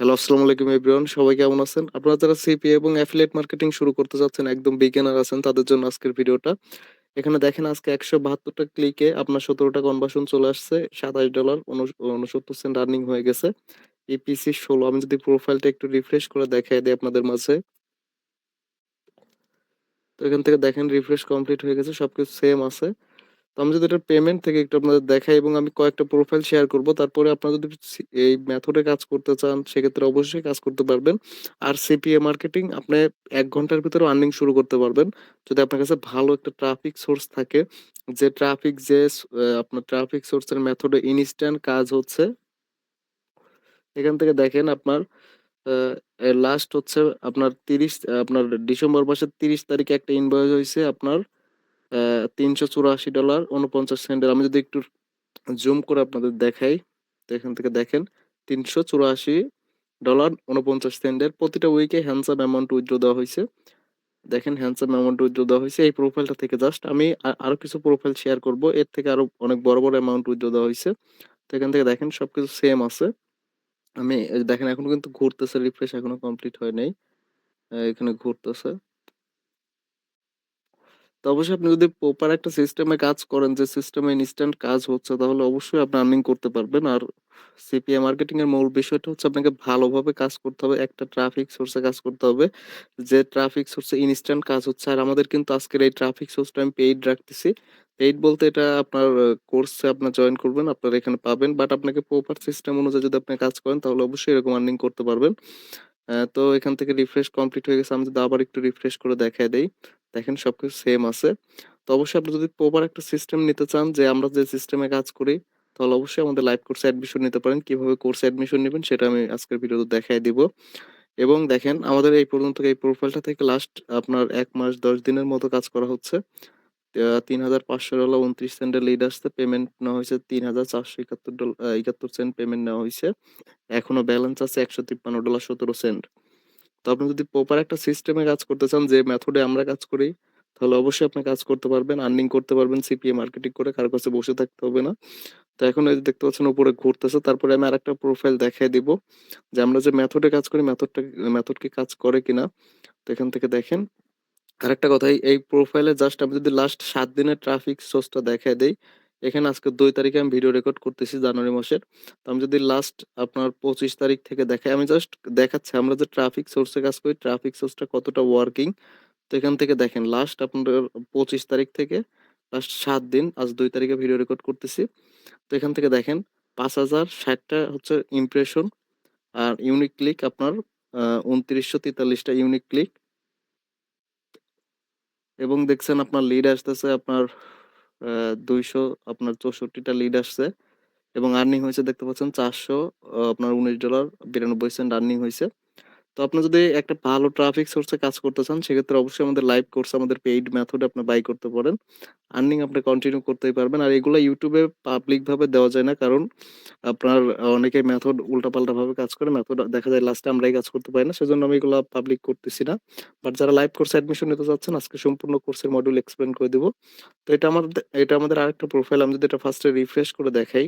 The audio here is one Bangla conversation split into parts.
হ্যালো, আসসালামু আলাইকুম এভরিওয়ান। সবাই কেমন আছেন? আপনারা যারা সিপিএ এবং এফিলিয়েট মার্কেটিং শুরু করতে চাচ্ছেন, একদম বিগিনার আছেন তাদের জন্য আজকের ভিডিওটা। এখানে দেখেন আজকে ১৭২ টা ক্লিকে আপনার ১৭ টা কনভার্সন চলে আসছে। $২৭ উনস ৬৯ সেন্ট আর্নিং হয়ে গেছে। ইপিসি ১৬ আমি যদি প্রোফাইলটা একটু রিফ্রেশ করে দেখায় দেই আপনাদের মাঝে। তো এখান থেকে দেখেন রিফ্রেশ কমপ্লিট হয়ে গেছে। সবকিছু সেম আছে। তো আমি যদি এটার পেমেন্ট থেকে একটু আপনাদের দেখাই এবং আমি কয়েকটা প্রোফাইল শেয়ার করব। তারপরে আপনারা যদি এই মেথডে কাজ করতে চান সেক্ষেত্রে অবশ্যই কাজ করতে পারবেন। আর সিপিএ মার্কেটিং আপনি এক ঘণ্টার ভিতরে আর্নিং শুরু করতে পারবেন। যদি আপনার কাছে ভালো একটা ট্রাফিক সোর্স থাকে, যে ট্রাফিক যে আপনার ট্রাফিক সোর্সের মেথডে ইনস্ট্যান্ট কাজ হচ্ছে। এখান থেকে দেখেন আপনার লাস্ট হচ্ছে আপনার ৩০ আপনার ডিসেম্বর মাসের ৩০ তারিখে একটা ইনভয়েস হয়েছে আপনার আ $৩৮৪ সেন্টের। আমি যদি একটু জুম করে আপনাদের দেখাই, তো এখান থেকে দেখেন $৩৮৪.৪৯ এর প্রতিটা উইকে হ্যান্ডসাম অ্যামাউন্ট উইথড্র দেওয়া হইছে। দেখেন হ্যান্ডসাম অ্যামাউন্ট উইথড্র দেওয়া হইছে এই প্রোফাইলটা থেকে জাস্ট আমি আ আরও কিছু প্রোফাইল শেয়ার করব। এর থেকে আরও অনেক বড়, বড় অ্যামাউন্ট উইথড্র দেওয়া হইছে। তো এখান থেকে দেখেন সবকিছু সেম আছে। আমি দেখেন এখনও কিন্তু ঘুরতেছে রিফ্রেশ এখনও কমপ্লিট হয় নাই। এখানে ঘুরতেছে। তো অবশ্যই আপনি যদি প্রপার একটা সিস্টেমে কাজ করেন যে সিস্টেমে ইনস্ট্যান্ট কাজ হচ্ছে তাহলে অবশ্যই আপনি আর্নিং করতে পারবেন। আর সিপিএ মার্কেটিং এর মূল বিষয়টা হচ্ছে আপনাকে ভালোভাবে কাজ করতে হবে। একটা ট্রাফিক সোর্স কাজ করতে হবে। যে ট্রাফিক সোর্স ইনস্ট্যান্ট কাজ হচ্ছে। আর আমাদের কিন্তু আজকের এই ট্রাফিক সোর্সটা আমি পেইড রাখতেছি। পেইড বলতে এটা আপনার কোর্সে আপনার জয়েন করবেন, আপনার এখানে পাবেন। বাট আপনাকে প্রপার সিস্টেম অনুযায়ী যদি আপনি কাজ করেন তাহলে অবশ্যই এরকম আর্নিং করতে পারবেন। তো এখান থেকে রিফ্রেশ কমপ্লিট হয়ে গেছে। আমি যদি আবার একটু রিফ্রেশ করে দেখায় দেই। দেখেন সবকিছু সেম আছে। তো অবশ্যই আপনি যদি প্রপার একটা সিস্টেম নিতে চান যে আমরা যে সিস্টেমে কাজ করি, তাহলে অবশ্যই আমাদের লাইভ কোর্সে অ্যাডমিশন নিতে পারেন। কীভাবে কোর্সে অ্যাডমিশন নেবেন সেটা আমি আজকের ভিডিওতে দেখায় দিব। এবং দেখেন আমাদের এই পর্যন্ত এই প্রোফাইলটা থেকে লাস্ট আপনার এক মাস ১০ দিনের মতো কাজ করা হচ্ছে। তিন হাজার পাঁচশো $৩৫০০.২৯ এর লিড আসতে পেমেন্ট নেওয়া হইছে $৩৪৭১ ডল আ ৭১ সেন্ট পেমেন্ট নেওয়া হয়েছে এখনও ব্যালেন্স আছে $১৫৩.১৭ তো আপনি যদি প্রপার একটা সিস্টেমে কাজ করতে চান যে মেথডে আমরা কাজ করি, তাহলে অবশ্যই আপনি কাজ করতে পারবেন। আর্নিং করতে পারবেন সিপিএ মার্কেটিং করে। কারও কাছে বসে থাকতে হবে না। তো এখন এই দেখতে পাচ্ছেন উপরে ঘুরতেছে। তারপরে আমি আরেকটা প্রোফাইল দেখায় দিব। যে আমরা যে মেথডে কাজ করি মেথডটা মেথড কি কাজ করে কিনা। তো এখান থেকে দেখেন। আরেকটা কথা এই, প্রোফাইলে জাস্ট আমি যদি লাস্ট সাত দিনের ট্রাফিক সোর্সটা দেখায় দেই। এখানে আজকে দুই তারিখে আমি ভিডিও রেকর্ড করতেছি জানুয়ারি মাসের। তো আমি যদি লাস্ট আপনার ২৫ তারিখ থেকে দেখাই, আমি জাস্ট দেখাচ্ছি আমরা যে ট্রাফিক সোর্স কাজ করি, ট্রাফিক সোর্সটা কতটা ওয়ার্কিং। তো এখান থেকে দেখেন লাস্ট আপনার ২৫ তারিখ থেকে লাস্ট সাত দিন, আজ দুই তারিখে ভিডিও রেকর্ড করতেছি। তো এখান থেকে দেখেন ৫০৬০ টা হচ্ছে ইমপ্রেশন আর ইউনিক ক্লিক আপনার উনত্রিশশো তেতাল্লিশটা ইউনিক ক্লিক। এবং দেখছেন আপনার লিড আসতেছে আপনার ২০০ আপনার চৌষট্টিটা লিড আসছে। এবং আর্নিং হয়েছে, দেখতে পাচ্ছেন, চারশো আপনার উনিশ ডলার বিরানব্বই সেন্ট আর্নিং হইছে। তো আপনি যদি একটা ভালো ট্রাফিক সোর্স কাজ করতে চান, সেক্ষেত্রে অবশ্যই আমাদের লাইভ কোর্স আমাদের পেইড মেথড আপনি বাই করতে পারেন। আর্নিং আপনি কন্টিনিউ করতেই পারবেন। আর এগুলো ইউটিউবে পাবলিক ভাবে দেওয়া যায় না। কারণ আপনার অনেকে মেথড উল্টাপাল্টা ভাবে কাজ করে। মেথড দেখা যায় লাস্টে আমরাই কাজ করতে পারি না। সেজন্য আমি এগুলা পাবলিক করতেছি না। বাট যারা লাইভ কোর্সে অ্যাডমিশন নিতে চাচ্ছেন, আজকে সম্পূর্ণ কোর্সের মডিউল এক্সপ্লেন করে দিব। তো এটা আমাদের এটা আমাদের আরেকটা প্রোফাইল আমি যদি এটা ফার্স্টে রিফ্রেশ করে দেখাই।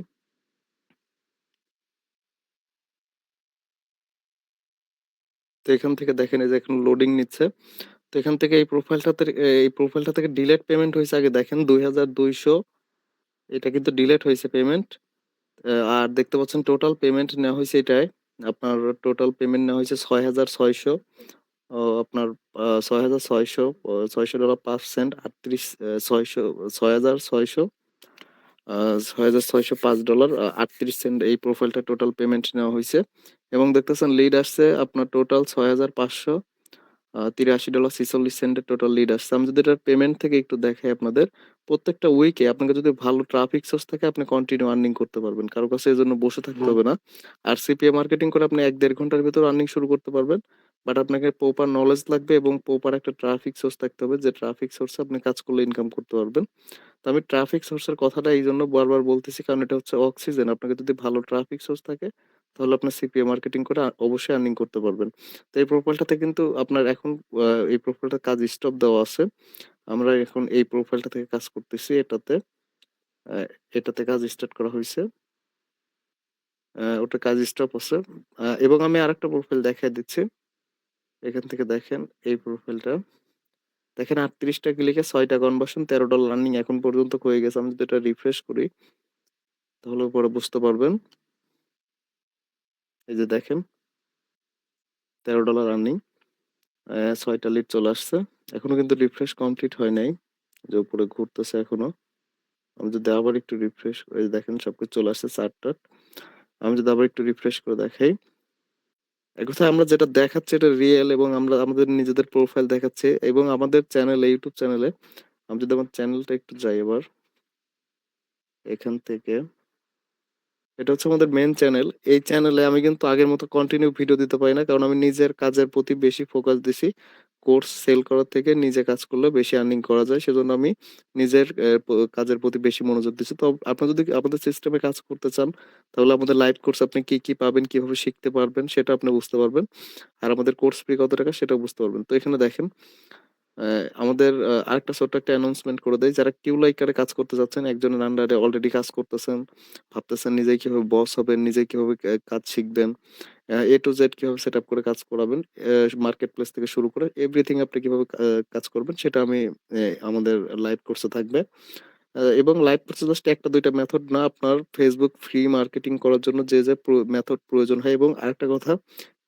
তো এখান থেকে দেখেন এই যে এখন লোডিং নিচ্ছে। তো এখান থেকে এই প্রোফাইলটাতে এই প্রোফাইলটা থেকে ডিলেট পেমেন্ট হয়েছে আগে দেখেন ২২০০ এটা কিন্তু ডিলেট হয়েছে পেমেন্ট। আর দেখতে পাচ্ছেন টোটাল পেমেন্ট নেওয়া হয়েছে এটায়। আপনার টোটাল পেমেন্ট নেওয়া হইছে ৬৬০০ ও, আপনার আ ৬৬০০ ও $৬০০ ৫ সেন্ট ৩৮ আ ৬০০ ৬৬০০ আ $৬৬০৫ আ ৩৮ সেন্ট এই প্রোফাইলটা টোটাল পেমেন্ট নেওয়া হইছে। এবং দেখতেছেন লিড আসছে আপনার টোটাল ৬৫০০ আ $৮৩.৪৬ সেন্টের টোটাল লিড আসছে। আমি যদি এটার পেমেন্ট থেকে একটু দেখাই আপনাদের, প্রত্যেকটা উইকে আপনাকে যদি ভালো ট্রাফিক সোর্স থাকে আপনি কন্টিনিউ আর্নিং করতে পারবেন। কারও কাছে এজন্য বসে থাকতে হবে না। আর সিপিএ মার্কেটিং করে আপনি এক দেড় ঘণ্টার ভেতরে আর্নিং শুরু করতে পারবেন। বাট আপনাকে প্রপার নলেজ লাগবে এবং প্রপার একটা ট্রাফিক সোর্স থাকতে হবে, যে ট্রাফিক সোর্স আপনি কাজ করলে ইনকাম করতে পারবেন। তো আমি ট্রাফিক সোর্সের কথাটা এই জন্য বারবার বলতেছি, কারণ এটা হচ্ছে অক্সিজেন। আপনাকে যদি ভালো ট্রাফিক সোর্স থাকে, তাহলে আপনি সিপিএ মার্কেটিং করে অবশ্যই আর্নিং করতে পারবেন। তো এই প্রোফাইলটাতে কিন্তু আপনার এখন এই প্রোফাইলটার কাজ স্টপ দেওয়া আছে। আমরা এখন এই প্রোফাইলটা থেকে কাজ করতেছি, এটাতে। এটাতে কাজ স্টার্ট করা হয়েছে আ ওটার কাজ স্টপ আছে। এবং আমি আরেকটা প্রোফাইল দেখায় দিচ্ছি। এখান থেকে দেখেন এই প্রোফাইলটা। দেখেন ৩৮ টা ক্লিকে ৬ টা কনভার্সন $১৩ আর্নিং এখন পর্যন্ত হয়ে গেছে। আমি যদি এটা রিফ্রেশ করি, তাহলে পরে বুঝতে পারবেন। এই যে দেখেন $১৩ আর্নিং। ছয়টা ৬ টা লিড চলে আসছে। এখনও কিন্তু রিফ্রেশ কমপ্লিট হয় নাই। যে উপরে ঘুরতেছে এখনও। আমি যদি আবার একটু রিফ্রেশ যে দেখেন সবকিছু চলে আসছে চার্ট-টার্ট। আমি যদি আবার একটু রিফ্রেশ করে দেখাই। এক আমরা যেটা দেখাচ্ছি এটা রিয়েল এবং আমরা আমাদের নিজেদের প্রোফাইল দেখাচ্ছি এবং আমাদের চ্যানেলে ইউটিউব চ্যানেলে আমি যদি আমার চ্যানেলটা একটু যাই এবার। এখান থেকে, এটা হচ্ছে আমাদের মেন চ্যানেল। এই চ্যানেলে আমি কিন্তু আগের মতো কন্টিনিউ ভিডিও দিতে পারি না। কারণ আমি নিজের কাজের প্রতি বেশি ফোকাস দিছি। কোর্স সেল করার থেকে নিজে কাজ করলে বেশি আর্নিং করা যায়। সেজন্য আমি নিজের কাজের প্রতি বেশি মনোযোগ দিচ্ছি। তো আপনারা যদি আমাদের সিস্টেমে কাজ করতে চান, তাহলে আমাদের লাইভ কোর্স আপনি কি, কি পাবেন, কীভাবে শিখতে পারবেন সেটা আপনি বুঝতে পারবেন। আর আমাদের কোর্স ফি কত টাকা সেটা বুঝতে পারবেন। তো এখানে দেখেন আমাদের আরেকটা ছোট্ট একটা অ্যানাউন্সমেন্ট করে দেয় যারা কিউ লাইকারে কাজ করতে যাচ্ছেন, একজনের আন্ডারে অলরেডি কাজ করতেছেন, ভাবতেছেন নিজে কীভাবে বস হবেন, নিজে কীভাবে কাজ শিখবেন, A to Z কীভাবে সেটআপ করে কাজ করাবেন, মার্কেট প্লেস থেকে শুরু করে এভরিথিং আপনি কীভাবে কাজ করবেন সেটা আমি আমাদের লাইভ কোর্সে থাকবে। এবং লাইভ কোর্সে জাস্ট একটা দুইটা মেথড না আপনার ফেসবুক ফ্রি মার্কেটিং করার জন্য যে, যে মেথড প্রয়োজন হয় এবং আরেকটা কথা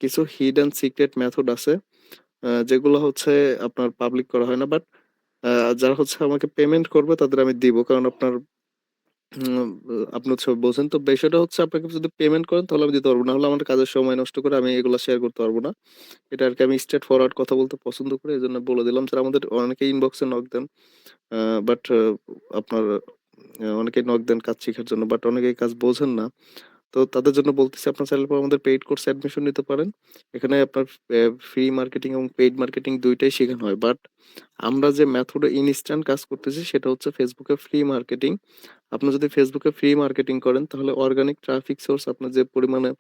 কিছু হিড অ্যান্ড সিক্রেট মেথড আছে। আ যেগুলো হচ্ছে আপনার পাবলিক করা হয় না। বাট আ যারা হচ্ছে আমাকে পেমেন্ট করবে তাদের আমি দিব। কারণ আপনার আপনি হচ্ছে বোঝেন তো বিষয়টা হচ্ছে আপনাকে যদি পেমেন্ট করেন তাহলে আমি দিতে পারব। না হলে আমার কাজের সময় নষ্ট করে আমি এগুলা শেয়ার করতে পারব না। এটা আরকি আমি স্ট্রেইট ফরওয়ার্ড কথা বলতে পছন্দ করি। এজন্য বলে দিলাম। যারা আমাদের অনেকে ইনবক্সে নক দেন। আ বাট আপনার, অনেকেই নক দেন কাজ শিখার জন্য। বাট অনেকেই কাজ বোঝেন না। তো তাদের জন্য বলতেছি আপনার চাইলে পরে আমাদের পেইড কোর্স অ্যাডমিশন নিতে পারেন। এখানে আপনার ফ্রি মার্কেটিং এবং পেইড মার্কেটিং ২ টাই শেখানো হয়। বাট আমরা যে মেথডে ইনস্ট্যান্ট কাজ করতেছি, সেটা হচ্ছে ফেসবুকে ফ্রি মার্কেটিং। আপনি যদি ফেসবুকে ফ্রি মার্কেটিং করেন, তাহলে অর্গানিক ট্রাফিক সোর্স আপনার যে পরিমাণে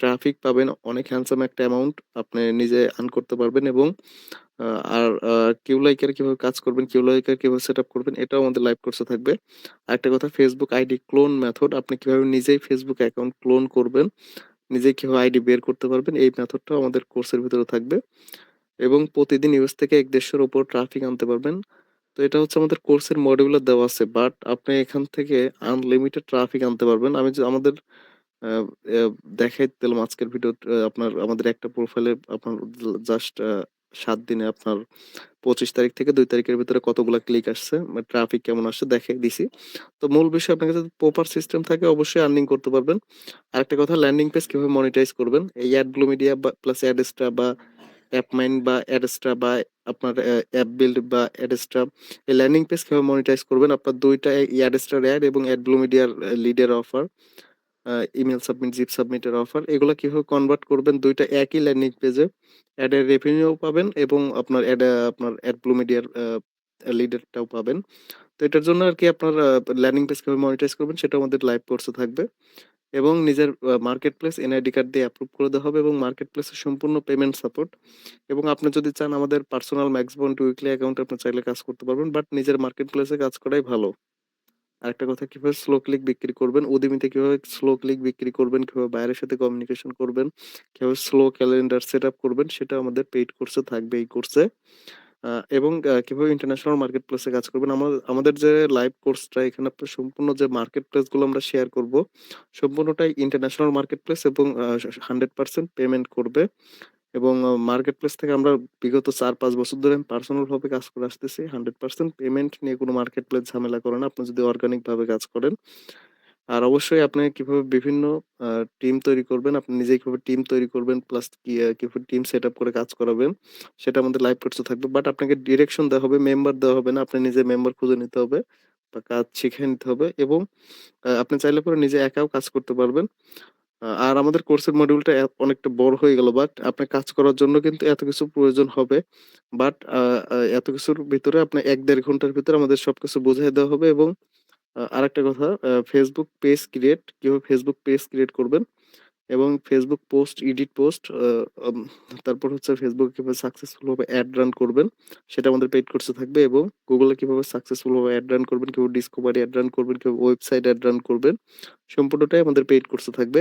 ট্রাফিক পাবেন, অনেক হ্যান্ডসাম একটা অ্যামাউন্ট আপনি নিজে আর্ন করতে পারবেন এবং আর আ কিউ লাইকার কীভাবে কাজ করবেন, কিউ লাইকার কীভাবে সেটআপ করবেন এটাও আমাদের লাইভ কোর্সে থাকবে। আরেকটা কথা Facebook আইডি ক্লোন মেথড আপনি কীভাবে নিজেই Facebook অ্যাকাউন্ট ক্লোন করবেন, নিজেই কীভাবে আইডি বের করতে পারবেন এই মেথডটাও আমাদের কোর্সের ভিতরে থাকবে। এবং প্রতিদিন ইউএস থেকে ১-১৫০ র উপর ট্রাফিক আনতে পারবেন। তো এটা হচ্ছে আমাদের কোর্সের মডিউলে দেওয়া আছে। বাট আপনি এখান থেকে আনলিমিটেড ট্রাফিক আনতে পারবেন। আমি যে আমাদের দেখাই দিলাম আজকের ভিডিও আপনার আমাদের একটা প্রোফাইলে আপনার জাস্ট ৭ দিনে আপনার ২৫ তারিখ থেকে দুই তারিখের ভিতরে কতগুলা ক্লিক আসছে, ট্রাফিক কেমন আসছে দেখে দিছি। তো মূল বিষয় আপনার কাছে প্রপার সিস্টেম থাকে অবশ্যই আর্নিং করতে পারবেন। আরেকটা কথা ল্যান্ডিং পেজ কীভাবে মনিটাইজ করবেন। এই অ্যাডব্লু মিডিয়া বা প্লাস অ্যাডেস্ট্রা বা অ্যাপ অ্যাপমাইন্ড বা অ্যাডেস্ট্রা বা আপনার অ্যাপ বিল্ড বা অ্যাডেস্ট্রা এই ল্যান্ডিং পেজ কীভাবে মনিটাইজ করবেন আপনার ২ টা অ্যাডেস্ট্রার অ্যাড এবং অ্যাডব্লু মিডিয়ার লিডের অফার, আ ইমেইল সাবমিট, জিপ সাবমিটের অফার এগুলো কীভাবে কনভার্ট করবেন দুইটা একই ল্যান্ডিং পেজে অ্যাডের রেভিনিউ পাবেন এবং আপনার অ্যাড আপনার অ্যাড ব্লু মিডিয়ার লিডারটাও পাবেন। তো এটার জন্য আর কি আপনার ল্যান্ডিং পেজ কীভাবে মনিটাইজ করবেন সেটাও আমাদের লাইভ কোর্সে থাকবে। এবং নিজের মার্কেট প্লেস এনআইডি কার্ড দিয়ে অ্যাপ্রুভ করে দেওয়া হবে এবং মার্কেট প্লেসের সম্পূর্ণ পেমেন্ট সাপোর্ট এবং আপনি যদি চান আমাদের পার্সোনাল ম্যাক্স বন্ড উইকলি অ্যাকাউন্টে আপনি চাইলে কাজ করতে পারবেন। বাট নিজের মার্কেট প্লেসে কাজ করাই ভালো। আরেকটা কথা কীভাবে স্লো ক্লিক বিক্রি করবেন, Udemy তে কীভাবে স্লো ক্লিক বিক্রি করবেন, কীভাবে বায়ারের সাথে কমিউনিকেশন করবেন, কীভাবে স্লো ক্যালেন্ডার সেটআপ করবেন? সেটা আমাদের পেইড কোর্সে থাকবে এই কোর্সে। এবং কীভাবে ইন্টারন্যাশনাল মার্কেট প্লেসে কাজ করবেন। আমা আমাদের যে লাইভ কোর্সটা এখানে সম্পূর্ণ যে মার্কেট প্লেসগুলো আমরা শেয়ার করব, সম্পূর্ণটাই ইন্টারন্যাশনাল মার্কেট প্লেস এবং 100% পেমেন্ট করবে। এবং মার্কেট প্লেস থেকে আমরা বিগত ৪-৫ বছর ধরে আমি পার্সোনাল ভাবে কাজ করে আসতেছি। 100% পেমেন্ট নিয়ে কোনো মার্কেট প্লেস ঝামেলা করে না। আপনি যদি অর্গানিক ভাবে কাজ করেন। আর অবশ্যই আপনি কীভাবে বিভিন্ন টিম তৈরি করবেন, আপনি নিজেই কীভাবে টিম তৈরি করবেন প্লাস কি আ কীভাবে টিম সেটআপ করে কাজ করাবেন সেটা আমাদের লাইভ কোর্সে থাকবে। বাট আপনাকে ডিরেকশন দেওয়া হবে, মেম্বার দেওয়া হবে না। আপনি নিজে মেম্বার খুঁজে নিতে হবে বা কাজ শিখে নিতে হবে এবং আপনি চাইলে পরে নিজে একাও কাজ করতে পারবেন। আর আমাদের কোর্সের মডিউলটা অনেকটা বড় হয়ে গেল। বাট আপনার কাজ করার জন্য কিন্তু এত কিছু প্রয়োজন হবে। বাট এত কিছুর ভিতরে আপনার এক দেড় ঘণ্টার ভিতরে আমাদের সবকিছু বোঝাই দেওয়া হবে এবং, আ, আরেকটা কথা Facebook পেজ ক্রিয়েট কীভাবে ফেসবুক পেজ ক্রিয়েট করবেন এবং ফেসবুক পোস্ট, এডিট পোস্ট তারপর হচ্ছে এ কীভাবে সাকসেসফুল ভাবে অ্যাড রান করবেন সেটা আমাদের পেইড কোর্সে থাকবে এবং গুগলে কীভাবে সাকসেসফুল ভাবে অ্যাড রান করবেন, কীভাবে ডিসকভারি অ্যাড রান করবেন, কীভাবে ওয়েবসাইট অ্যাড রান করবেন সম্পূর্ণটাই আমাদের পেইড কোর্সে থাকবে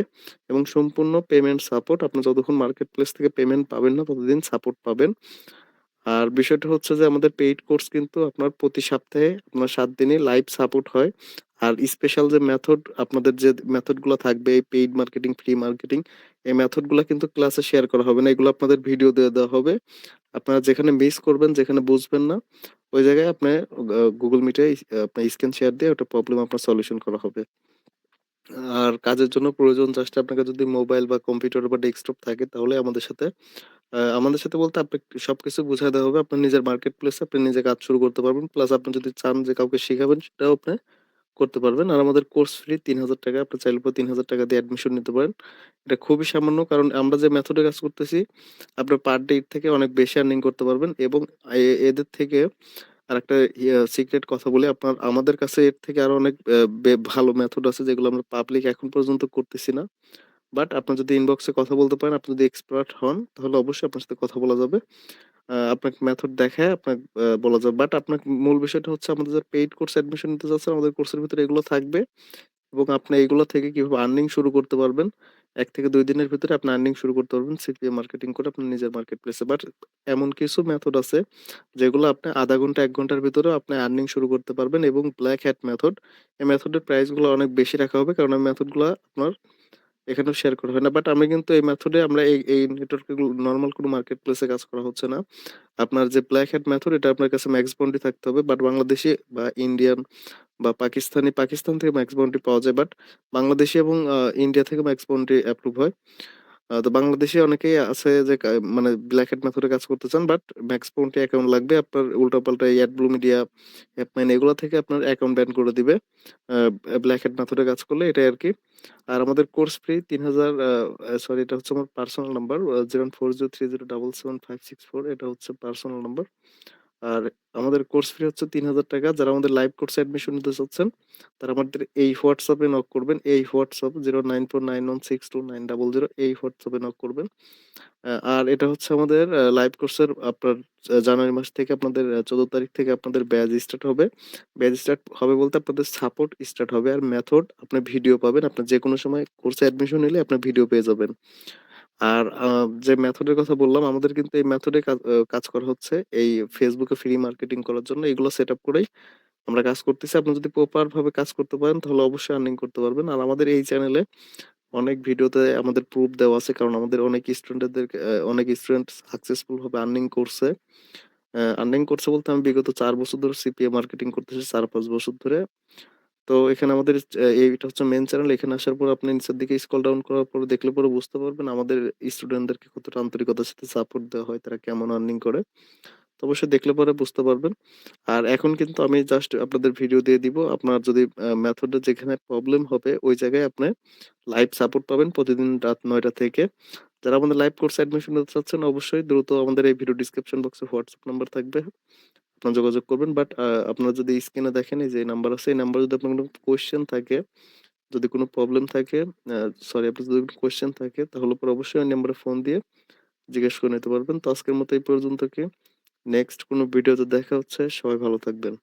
এবং সম্পূর্ণ পেমেন্ট সাপোর্ট আপনি যতক্ষণ মার্কেট প্লেস থেকে পেমেন্ট পাবেন না ততদিন সাপোর্ট পাবেন। আর বিষয়টা হচ্ছে যে আমাদের পেইড কোর্স কিন্তু আপনার প্রতি সপ্তাহে আপনার ৭ দিনই লাইভ সাপোর্ট হয়। আর স্পেশাল যে মেথড আপনাদের যে মেথডগুলা থাকবে পেইড মার্কেটিং, ফ্রি মার্কেটিং এই মেথডগুলা কিন্তু ক্লাসে শেয়ার করা হবে না। এগুলো আপনাদের ভিডিও দিয়ে দেওয়া হবে। আপনারা যেখানে মিস করবেন, যেখানে বুঝবেন না ওই জায়গায় আপনি গুগল মিটে আপনার স্ক্রিন শেয়ার দিয়ে ওটা প্রবলেম আপনার সলিউশন করা হবে। আর কাজের জন্য প্রয়োজন জাস্ট আপনাকে যদি মোবাইল বা কম্পিউটার বা ডেস্কটপ থাকে তাহলে আমাদের সাথে আমাদের সাথে বলতে আপনি সবকিছু বুঝায় দেওয়া হবে। আপনার নিজের মার্কেট প্লেসে আপনি নিজে কাজ শুরু করতে পারবেন। প্লাস আপনি যদি চান যে কাউকে শিখাবেন সেটাও আপনি করতে পারবেন। আর আমাদের কোর্স ফ্রি ৳৩,০০০ আপনি চাইলে পরে ৳৩,০০০ দিয়ে অ্যাডমিশন নিতে পারেন। এটা খুবই সামান্য কারণ আমরা যে মেথডে কাজ করতেছি আপনার পার ডে এর থেকে অনেক বেশি আর্নিং করতে পারবেন এবং এদের থেকে আরেকটা ইয়া সিক্রেট কথা বলি আপনার আমাদের কাছে এর থেকে আরও অনেক ভালো মেথড আছে যেগুলো আমরা পাবলিক এখন পর্যন্ত করতেছি না। বাট আপনি যদি ইনবক্সে কথা বলতে পারেন, আপনি যদি এক্সপার্ট হন তাহলে অবশ্যই আপনার সাথে কথা বলা যাবে। আপনাকে মেথড দেখায়, আপনাকে বলা যাবে। বাট আপনার মূল বিষয়টা হচ্ছে আমাদের যে পেইড কোর্স অ্যাডমিশন নিতে চাচ্ছেন আমাদের কোর্সের ভিতরে এগুলো থাকবে এবং আপনি এগুলো থেকে কীভাবে আর্নিং শুরু করতে পারবেন। ১ থেকে ২ দিনের ভিতরে আপনি আর্নিং শুরু করতে পারবেন সিপিএ মার্কেটিং করে আপনার নিজের মার্কেট প্লেসে। বাট এমন কিছু মেথড আছে, যেগুলো আপনি ০.৫ ঘণ্টা ১ ঘণ্টার ভিতরেও আপনি আর্নিং শুরু করতে পারবেন এবং ব্ল্যাক হ্যাট মেথড এই মেথডের প্রাইসগুলো অনেক বেশি রাখা হবে, কারণ এই মেথডগুলা আপনার এখানেও শেয়ার করা হয় না। বাট আমি কিন্তু এই মেথডে আমরা এই এই নেটওয়ার্কে নর্মাল কোনো মার্কেট প্লেসে কাজ করা হচ্ছে না। আপনার যে ব্ল্যাক হ্যাট মেথড এটা আপনার কাছে ম্যাক্স বাউন্ডি থাকতে হবে। বাট বাংলাদেশি বা ইন্ডিয়ান বা পাকিস্তানি, পাকিস্তান থেকে ম্যাক্স বাউন্ডি পাওয়া যায়। বাট বাংলাদেশি এবং ইন্ডিয়া থেকে ম্যাক্স বাউন্ডি অ্যাপ্রুভ হয়। তো বাংলাদেশে অনেকেই আছে যে কা মানে ব্ল্যাক হ্যাট মেথডে কাজ করতে চান। বাট ম্যাক্স বাউন্ডি অ্যাকাউন্ট লাগবে। আপনার উল্টাপাল্টা এই অ্যাডব্লু মিডিয়া, অ্যাপমাইন এগুলো থেকে আপনার অ্যাকাউন্ট ব্যান করে দিবে। ব্ল্যাক হ্যাট মেথডে কাজ করলে এটাই আরকি। আর আমাদের কোর্স ফ্রি ৩০০০ আ সরি এটা হচ্ছে আমার পার্সোনাল নাম্বার আ 01403077564 এটা হচ্ছে পার্সোনাল নাম্বার। আর আমাদের কোর্স ফি হচ্ছে ৳৩,০০০ যারা আমাদের লাইভ কোর্সে অ্যাডমিশন নিতে চাচ্ছেন তারা আমাদের এই হোয়াটসঅ্যাপে নক করবেন। এই WhatsApp 09491629000 এই হোয়াটসঅ্যাপে নক করবেন। আর এটা হচ্ছে আমাদের লাইভ কোর্সের আপনার জানুয়ারি মাস থেকে আপনাদের ১৪ তারিখ থেকে আপনাদের ব্যাচ স্টার্ট হবে। ব্যাচ স্টার্ট হবে বলতে আপনাদের সাপোর্ট স্টার্ট হবে। আর মেথড আপনি ভিডিও পাবেন। আপনি যেকোনো সময় কোর্সে অ্যাডমিশন নিলে আপনি ভিডিও পেয়ে যাবেন। আর যে মেথডের কথা বললাম, আমাদের কিন্তু এই মেথডে কাজ কাজ করা হচ্ছে এই ফেসবুকে ফ্রি মার্কেটিং করার জন্য এগুলো সেটআপ করেই আমরা কাজ করতেছি। আপনি যদি প্রপার ভাবে কাজ করতে পারেন, তাহলে অবশ্যই আর্নিং করতে পারবেন। আর আমাদের এই চ্যানেলে অনেক ভিডিওতে আমাদের প্রুফ দেওয়া আছে। কারণ আমাদের অনেক স্টুডেন্টদেরকে আ, অনেক স্টুডেন্ট সাকসেসফুল ভাবে আর্নিং করছে। আর্নিং করছে বলতে আমি বিগত ৪ বছর ধরে সিপিএ মার্কেটিং করতেছি ৪-৫ বছর ধরে। তো এখানে আমাদের এইটা হচ্ছে মেইন চ্যানেল। এখানে আসার পর আপনি নিচের দিকে স্ক্রল ডাউন করার পর দেখলে পরে বুঝতে পারবেন আমাদের স্টুডেন্টদেরকে কতটা আন্তরিকতার সাথে সাপোর্ট দেওয়া হয়, তারা কেমন আর্নিং করে। তো অবশ্যই দেখলে পরে বুঝতে পারবেন। আর এখন কিন্তু আমি জাস্ট আপনাদের ভিডিও দিয়ে দিব। আপনার যদি আ যেখানে প্রবলেম হবে ওই জায়গায় আপনি লাইভ সাপোর্ট পাবেন প্রতিদিন রাত ৯ টা থেকে। যারা আমাদের লাইভ কোর্সে অ্যাডমিশন নিতে চাচ্ছেন অবশ্যই দ্রুত আমাদের এই ভিডিও ডেসক্রিপশন বক্সে হোয়াটসঅ্যাপ নাম্বার থাকবে। আপনারা যোগাযোগ করবেন। বাট আ আপনারা যদি স্ক্রিনে দেখেন যে নাম্বার আছে এই নাম্বারে যদি আপনার কোনো কোয়েশ্চেন থাকে, যদি কোনো প্রবলেম থাকে সরি আপনার যদি কোনো কোয়েশ্চেন থাকে তাহলে পরে অবশ্যই ওই নাম্বারে ফোন দিয়ে জিজ্ঞেস করে নিতে পারবেন। তো আজকের মতো এই পর্যন্ত কি। নেক্সট কোনো ভিডিওতে দেখা হচ্ছে। সবাই ভালো থাকবেন।